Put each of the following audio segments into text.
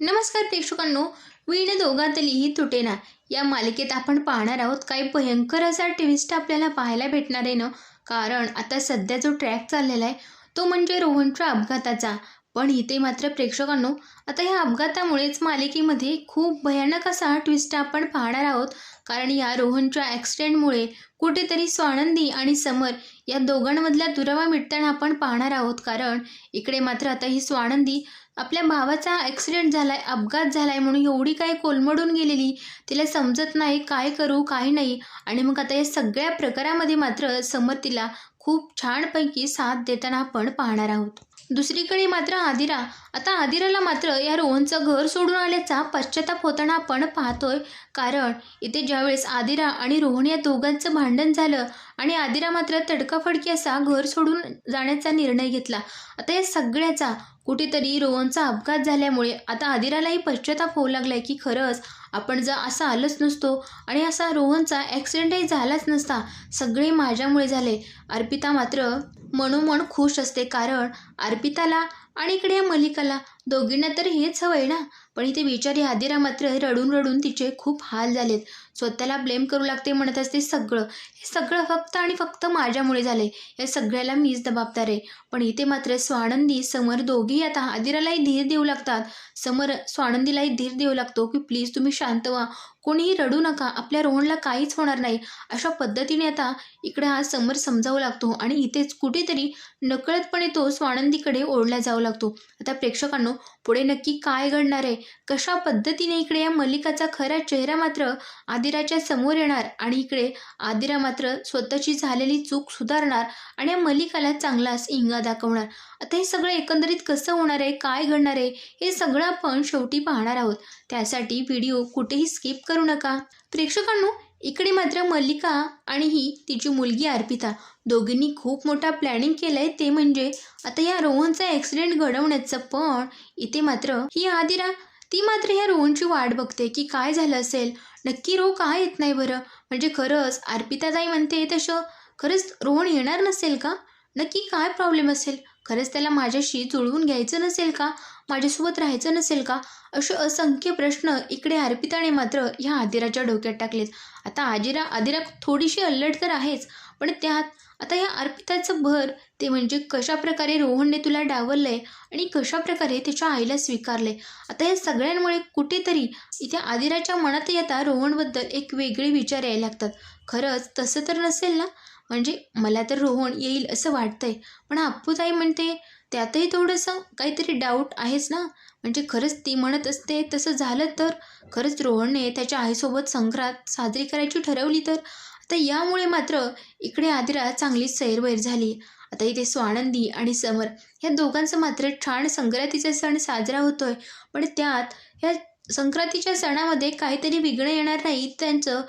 नमस्कार प्रेक्षकांनो वीण दोघातलीही तुटेना. या मालिकेत आपण पाहणार आहोत काही भयंकर असा ट्विस्ट आपल्याला पाहायला भेटणार आहे ना? कारण आता सध्या जो ट्रॅक चाललेला आहे तो म्हणजे रोहनच्या अपघाताचा. पण इथे मात्र प्रेक्षकांनो आता या अपघातामुळेच मालिकेमध्ये खूप भयानक असा ट्विस्ट आपण पाहणार आहोत. कारण या रोहनच्या ॲक्सिडेंटमुळे कुठेतरी स्वानंदी आणि समर या दोघांमधला दुरावा मिटताना आपण पाहणार आहोत. कारण इकडे मात्र आता ही स्वानंदी आपल्या भावाचा ॲक्सिडेंट झालाय अपघात झालाय म्हणून एवढी काय कोलमडून गेलेली तिला समजत नाही काय करू काय नाही. आणि मग आता या सगळ्या प्रकारामध्ये मात्र समर तिला खूप छानपैकी साथ देताना आपण पाहणार आहोत. दुसरीकडे मात्र आदिरा आता आदिराला मात्र या रोहनचं घर सोडून आल्याचा पश्चाताप होताना आपण पाहतोय. कारण इथे ज्यावेळेस आदिरा आणि रोहन या दोघांचं भांडण झालं आणि आदिरा मात्र तडकाफडकी असा घर सोडून जाण्याचा निर्णय घेतला. आता या सगळ्याचा कुठेतरी रोहनचा अपघात झाल्यामुळे आता आदिरालाही पश्चाताप होऊ लागलाय की खरंच आपण जर असं आलंच नसतो आणि असा रोहनचा ॲक्सिडेंटही झालाच नसता सगळे माझ्यामुळे झाले. अर्पिता मात्र मनोमन खुश असते. कारण अर्पिताला आणि इकडे या मलिकाला दोघींना तर हेच हवंय ना? पण इथे बिचारी आदिरा मात्र रडून रडून तिचे खूप हाल झालेत. स्वतःला ब्लेम करू लागते म्हणत असते सगळं. हे सगळं फक्त आणि फक्त माझ्यामुळे झाले या सगळ्याला मीच जबाबदार आहे. पण इथे मात्र स्वानंदी समर दोघी आता आदिरालाही धीर देऊ लागतात. समर स्वानंदीलाही धीर देऊ लागतो की प्लीज तुम्ही शांत व्हा. कोणीही रडू नका. आपल्या रोहनला काहीच होणार नाही. अशा पद्धतीने आता इकडे हा समर समजावू लागतो आणि इथेच कुठेतरी नकळतपणे तो आनंदीकडे ओढला जाऊ लागतो. आता प्रेक्षकांनो पुढे नक्की काय घडणार आहे? कशा पद्धतीने इकडे या मल्लिकाचा खरा चेहरा मात्र आदिराच्या समोर येणार आणि इकडे आदिरा मात्र स्वतःची झालेली चूक सुधारणार आणि या मल्लिकाला चांगलाच इंगा दाखवणार? आता हे सगळं एकंदरीत कसं होणार आहे? काय घडणार आहे? हे सगळं आपण शेवटी पाहणार आहोत. त्यासाठी व्हिडिओ कुठेही स्किप करू नका. प्रेक्षकांनो इकडे मात्र मल्लिका आणि ही तिची मुलगी अर्पिता. दोघींनी खूप मोठा प्लॅनिंग केलंय ते म्हणजे आता या रोहनचा ॲक्सिडेंट घडवण्याचं पण इथे मात्र ही आदिरा ती मात्र ह्या रोहनची वाट बघते की काय झालं असेल. नक्की रो का येत नाही बरं? म्हणजे खरंच अर्पिताताई म्हणते तसं खरंच रोहन येणार नसेल का? नक्की काय प्रॉब्लेम असेल? खरंच त्याला माझ्याशी जुळवून घ्यायचं नसेल का? माझ्यासोबत राहायचं नसेल का? असे असंख्य प्रश्न इकडे अर्पिताने मात्र ह्या आदिराच्या डोक्यात टाकलेत. आता आजिरा आदिरा थोडीशी अल्लड तर आहेच पण त्यात आता ह्या अर्पिताचं भर ते म्हणजे कशाप्रकारे रोहनने तुला डावललंय आणि कशा प्रकारे त्याच्या आईला स्वीकारले आता या सगळ्यांमुळे कुठेतरी इथे आदिराच्या मनात येता रोहनबद्दल एक वेगळे विचार यायला लागतात. खरंच तसं तर नसेल ना? म्हणजे मला तर रोहन येईल असं वाटतंय. पण अप्पूताई म्हणते त्यातही थोडंसं काहीतरी डाऊट आहेच ना? म्हणजे खरंच ती म्हणत असते तसं झालं तर? खरंच रोहनने त्याच्या आईसोबत संक्रांत साजरी करायची ठरवली तर? आता यामुळे मात्र इकडे आदिरा चांगलीच सैरवैर झाली. आता इथे स्वानंदी आणि समर ह्या दोघांचं मात्र छान संक्रांतीचा सण साजरा होतोय. पण त्यात ह्या संक्रांतीच्या सणामध्ये काहीतरी विघ्न येणार नाही त्यांचं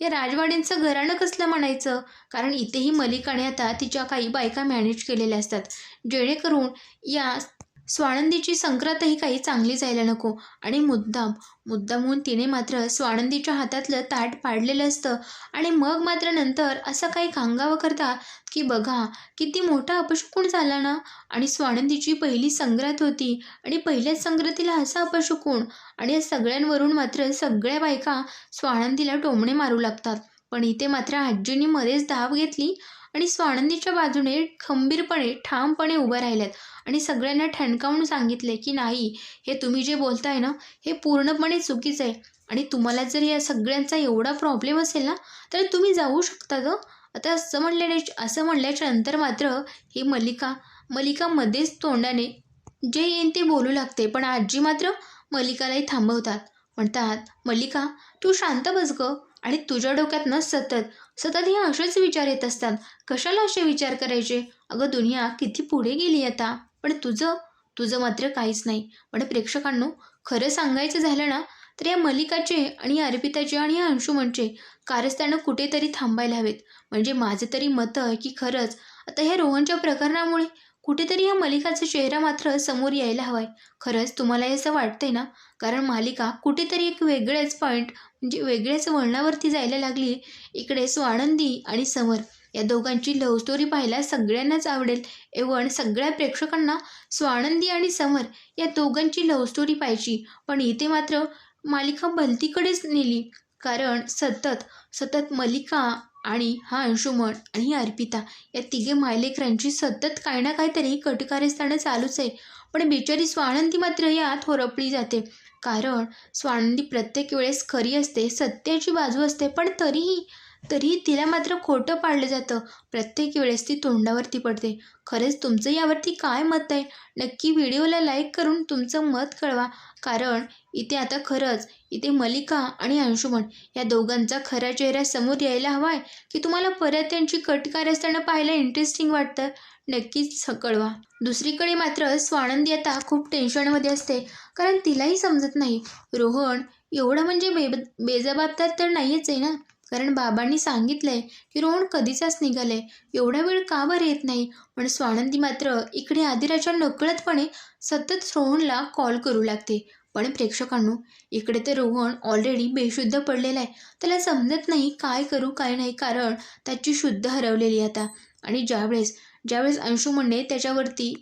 या राजवाड्यांचं घराणं कसलं म्हणायचं? कारण इथेही मलिकाने आता तिच्या काही बायका मॅनेज केलेल्या असतात. जेणेकरून या स्वानंदीची संक्रांतही काही चांगली जायला नको. आणि मुद्दाम मुद्दामहून तिने मात्र स्वानंदीच्या हातातलं ताट पाडलेलं असतं. आणि मग मात्र नंतर असं काही खांगावं करता की बघा किती मोठा अपशकुन झाला ना? आणि स्वानंदीची पहिली संक्रांत होती. आणि पहिल्याच संक्रांतीला असा अपशकुन आणि या सगळ्यांवरून मात्र सगळ्या बायका स्वानंदीला टोमणे मारू लागतात. पण इथे मात्र आजींनी मध्येच धाव घेतली आणि स्वानंदीच्या बाजूने खंबीरपणे ठामपणे उभं राहिल्यात आणि सगळ्यांना ठणकावून सांगितले की नाही हे तुम्ही जे बोलताय ना हे पूर्णपणे चुकीचं आहे आणि तुम्हाला जर या सगळ्यांचा एवढा प्रॉब्लेम असेल ना तर तुम्ही जाऊ शकता ग. आता असं म्हणल्याने असं म्हणल्याच्या नंतर मात्र ही मल्लिका मलिकामध्येच तोंडाने जे येईन ते बोलू लागते पण आजी मात्र मलिकालाही थांबवतात. म्हणतात मल्लिका तू शांत बस ग. आणि तुझ्या डोक्यात न सतत सतत हे असेच विचार येत असतात. कशाला असे विचार करायचे? अगं दुनिया किती पुढे गेली आता. पण तुझं तुझं मात्र काहीच नाही. पण प्रेक्षकांनो खरं सांगायचं झालं ना तर या मलिकाचे आणि या अर्पिताचे आणि या अंशुमनचे कारस्थानं कुठेतरी थांबायला हवेत. म्हणजे माझं तरी मत आहे की खरंच आता ह्या रोहनच्या प्रकरणामुळे कुठेतरी या मलिकाचा चेहरा मात्र समोर यायला हवाय. खरंच तुम्हाला असं वाटतंय ना? कारण मालिका कुठेतरी एक वेगळ्याच पॉईंट म्हणजे वेगळ्याच वळणावरती जायला लागली इकडे स्वानंदी आणि समर या दोघांची लव्ह स्टोरी पाहायला सगळ्यांनाच आवडेल. एवण सगळ्या प्रेक्षकांना स्वानंदी आणि समर या दोघांची लव्ह स्टोरी पाहिजे पण इथे मात्र मालिका भलतीकडेच नेली. कारण सतत सतत मलिका आणि हा अंशुमन आणि ही अर्पिता या तिघे मायलेकरांची सतत काही ना काहीतरी कटकारस्थानं चालूच आहे. पण बिचारी स्वानंदी मात्र यात होरपली जाते. कारण स्वानंदी प्रत्येक वेळेस खरी असते सत्याची बाजू असते पण तरीही तरीही तिला मात्र खोटं पाडलं जातं. प्रत्येक वेळेस ती तोंडावरती पडते. खरंच तुमचं यावरती काय मत आहे? नक्की व्हिडिओला लाईक करून तुमचं मत कळवा. कारण इथे आता खरंच इथे मलिका आणि अंशुमन या दोघांचा खरा चेहरा समोर यायला हवा आहे की तुम्हाला परत त्यांची कटकार असताना पाहायला इंटरेस्टिंग वाटतं? नक्कीच कळवा. दुसरीकडे मात्र स्वानंदी आता खूप टेन्शनमध्ये असते. कारण तिलाही समजत नाही. रोहन एवढं म्हणजे बे बेजबाबदार तर नाहीच आहे ना? कारण बाबांनी सांगितलंय की रोहन कधीचाच निघाले एवढा वेळ का बरं येत नाही? पण स्वानंदी मात्र इकडे आदिराच्या नकळतपणे सतत रोहनला कॉल करू लागते. पण प्रेक्षकांनो इकडे तर रोहन ऑलरेडी बेशुद्ध पडलेला आहे. त्याला समजत नाही काय करू काय नाही कारण त्याची शुद्ध हरवलेली आता. आणि ज्यावेळेस ज्यावेळेस अंशुमनने त्याच्यावरती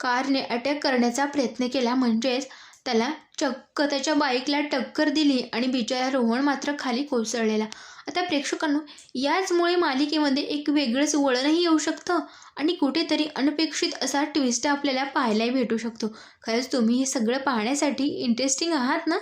कारने अटॅक करण्याचा प्रयत्न केला म्हणजेच त्याला चक्क त्याच्या बाईकला टक्कर दिली आणि बिचारा रोहन मात्र खाली कोसळलेला. आता प्रेक्षकांनो याचमुळे मालिकेमध्ये एक वेगळंच वळणही येऊ शकतं आणि कुठेतरी अनपेक्षित असा ट्विस्ट आपल्याला पाहायलाही भेटू शकतो. खरंच तुम्ही हे सगळं पाहण्यासाठी इंटरेस्टिंग आहात ना?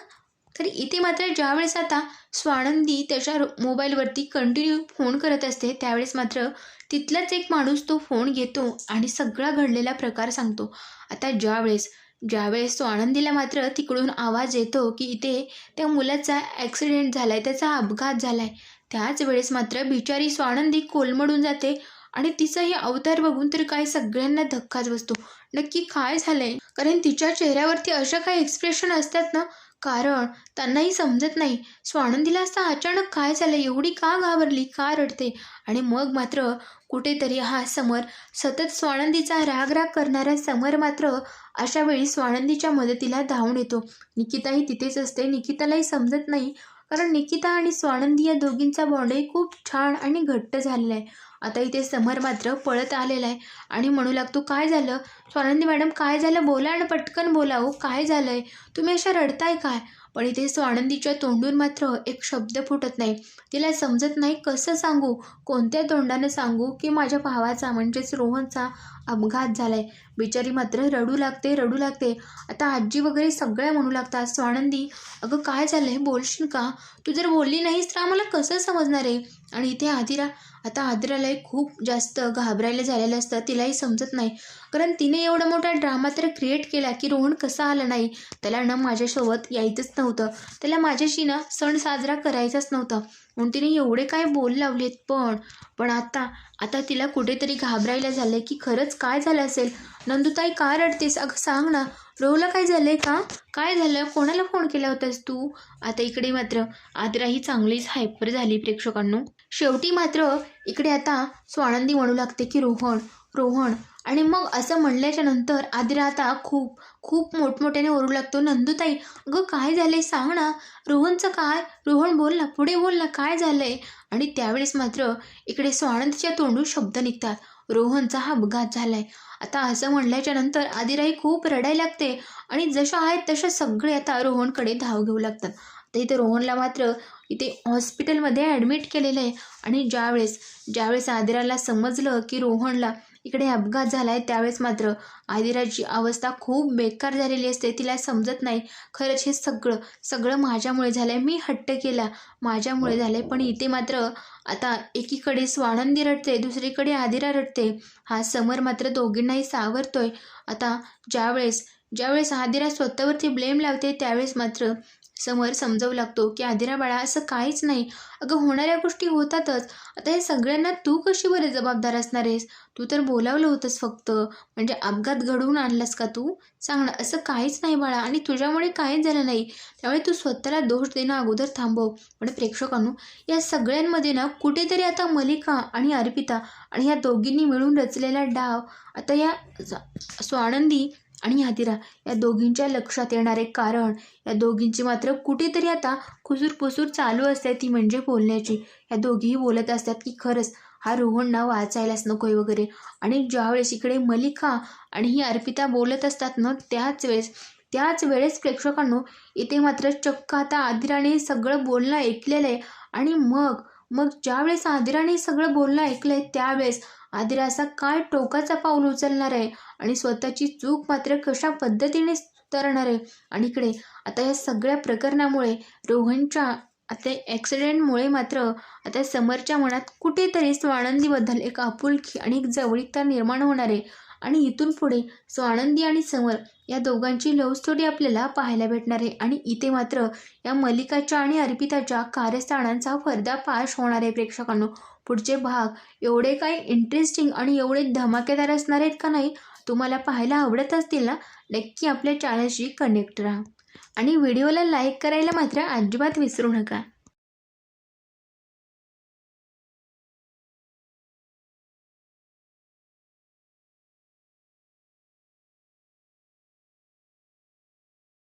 तर इथे मात्र ज्यावेळेस आता स्वानंदी त्याच्या रो- मोबाईलवरती कंटिन्यू फोन करत असते त्यावेळेस मात्र तिथलाच एक माणूस तो फोन घेतो आणि सगळा घडलेला प्रकार सांगतो. आता ज्यावेळेस ज्यावेळेस स्वानंदीला मात्र तिकडून आवाज येतो की इथे त्या मुलाचा ॲक्सिडेंट झाला आहे त्याचा अपघात झाला आहे त्याच वेळेस मात्र बिचारी स्वानंदी कोलमडून जाते आणि तिचा हे अवतार बघून तर काय सगळ्यांना धक्काच बसतो. नक्की काय झालंय? कारण तिच्या चेहऱ्यावरती अशा काही एक्सप्रेशन असतात ना कारण त्यांनाही समजत नाही. स्वानंदीला असं अचानक काय झालं? एवढी का घाबरली? का रडते? आणि मग मात्र कुठेतरी हा समर सतत स्वानंदीचा राग राग करणारा समर मात्र अशा वेळी स्वानंदीच्या मदतीला धावून येतो. निकिताही तिथेच असते. निकितालाही समजत नाही. कारण निकिता आणि स्वानंदी या दोघींचा बॉन्डही खूप छान आणि घट्ट झालेला आहे. आता इथे समर मात्र पळत आलेला आहे. आणि म्हणू लागतो काय झालं? स्वानंदी मॅडम काय झालं? बोला आणि पटकन बोला हो काय झालं आहे तुम्ही अशा रडताय काय? पण इथे स्वानंदीच्या तोंडून मात्र एक शब्द फुटत नाही. तिला समजत नाही कसं सांगू कोणत्या तोंडानं सांगू की माझ्या भावाचा म्हणजेच रोहनचा अपघात झालाय. बिचारी मात्र रडू लागते रडू लागते. आता आजी वगैरे सगळ्या म्हणू लागतात स्वानंदी अगं काय झालंय? बोलशील का? तू जर बोलली नाहीस तर आम्हाला कसं समजणार आहे? आणि इथे आदिरा आता आदिरालाही खूप जास्त घाबरायला झालेलं असतं तिलाही समजत नाही. कारण तिने एवढा मोठा ड्रामा तर क्रिएट केला की रोहन कसा आला नाही त्याला ना माझ्यासोबत यायचंच नव्हतं. त्याला माझ्याशी ना सण साजरा करायचाच नव्हता. म्हणून तिने एवढे काय बोल लावलेत पण पण आता आता तिला कुठेतरी घाबरायला झालं की खरंच काय झालं असेल? नंदुताई का रडतेस? अगं सांग ना. रोहला काय झालंय का? काय झालं? कोणाला फोन केला होतास तू? आता इकडे मात्र आद्रा ही चांगलीच हायपर झाली प्रेक्षकांनो. शेवटी मात्र इकडे आता स्वानंदी म्हणू लागते की रोहन रोहन. आणि मग असं म्हणल्याच्या नंतर आदिरा आता खूप खूप मोठमोठ्याने ओरडू लागतो. नंदूताई अगं काय झालंय सांग ना. रोहनचं काय? रोहन बोल ना पुढे बोल ना काय झालंय? आणि त्यावेळेस मात्र इकडे स्वानंदच्या तोंडून शब्द निघतात. रोहनचा हा अपघात झालाय. आता असं म्हणल्याच्या नंतर आदिराई खूप रडायला लागते. आणि जशा आहेत तशा सगळे आता रोहनकडे धाव घेऊ लागतात. आता इथे रोहनला मात्र इथे हॉस्पिटलमध्ये ॲडमिट केलेलं आहे. आणि ज्यावेळेस ज्यावेळेस आदिराला समजलं की रोहनला इकडे अपघात झाला आहे त्यावेळेस मात्र आदिराची अवस्था खूप बेकार झालेली असते. तिला समजत नाही. खरंच हे सगळं सगळं माझ्यामुळे झालं आहे मी हट्ट केला. माझ्यामुळे झालं आहे पण इथे मात्र आता एकीकडे स्वानंदी रडते दुसरीकडे आदिरा रडते. हा समर मात्र दोघींनाही सावरतोय. आता ज्यावेळेस ज्यावेळेस आदिरा स्वतःवरती ब्लेम लावते त्यावेळेस मात्र समोर समजवू लागतो की आदिरा बाळा असं काहीच नाही. अगं होणाऱ्या गोष्टी होतातच. आता हे सगळ्यांना तू कशी बरे जबाबदार असणार आहेस? तू तर बोलावलं होतंस फक्त. म्हणजे अपघात घडवून आणलास का तू? सांग ना असं काहीच नाही बाळा. आणि तुझ्यामुळे काहीच झालं नाही. त्यामुळे तू स्वतःला दोष देणं अगोदर थांबव. पण प्रेक्षकांनो या सगळ्यांमध्ये ना कुठेतरी आता मलिका आणि अर्पिता आणि ह्या दोघींनी मिळून रचलेला डाव आता या स्वानंदी आणि हातिरा या दोघींच्या लक्षात येणारे कारण या दोघींची मात्र कुठेतरी आता खुसूरपुसूर चालू असते ती म्हणजे बोलण्याची. या दोघीही बोलत असतात की खरंच हा रोहनना वाचायलाच नकोय वगैरे. आणि ज्यावेळेस इकडे मलिका आणि ही अर्पिता बोलत असतात ना त्याच वेळेस त्याच वेळेस प्रेक्षकांनो इथे मात्र चक्क आता आदिराने सगळं बोलणं ऐकलेलं आहे. आणि मग मग ज्यावेळेस आदिराने सगळं बोलणं ऐकलं आहे त्यावेळेस आदिरा असा काय टोकाचा पाऊल उचलणार आहे आणि स्वतःची चूक मात्र कशा पद्धतीने सुधारणार आहे? आणि इकडे आता या सगळ्या प्रकरणामुळे रोहनच्या आता ॲक्सिडेंटमुळे मात्र आता समरच्या मनात कुठेतरी स्वानंदीबद्दल एक आपुलकी आणि एक जवळीकता निर्माण होणार आहे. आणि इथून पुढे सो आनंदी आणि समर या दोघांची लव्ह स्टोरी आपल्याला पाहायला भेटणार आहे. आणि इथे मात्र या मलिकाच्या आणि अर्पिताच्या कार्यस्थानांचा पर्दाफाश होणार आहे प्रेक्षकांनो. पुढचे भाग एवढे काही इंटरेस्टिंग आणि एवढे धमाकेदार असणार आहेत का नाही तुम्हाला पाहायला आवडत असतील ना? नक्की आपल्या चॅनलशी कनेक्ट राहा. आणि व्हिडिओला लाईक करायला मात्र अजिबात विसरू नका.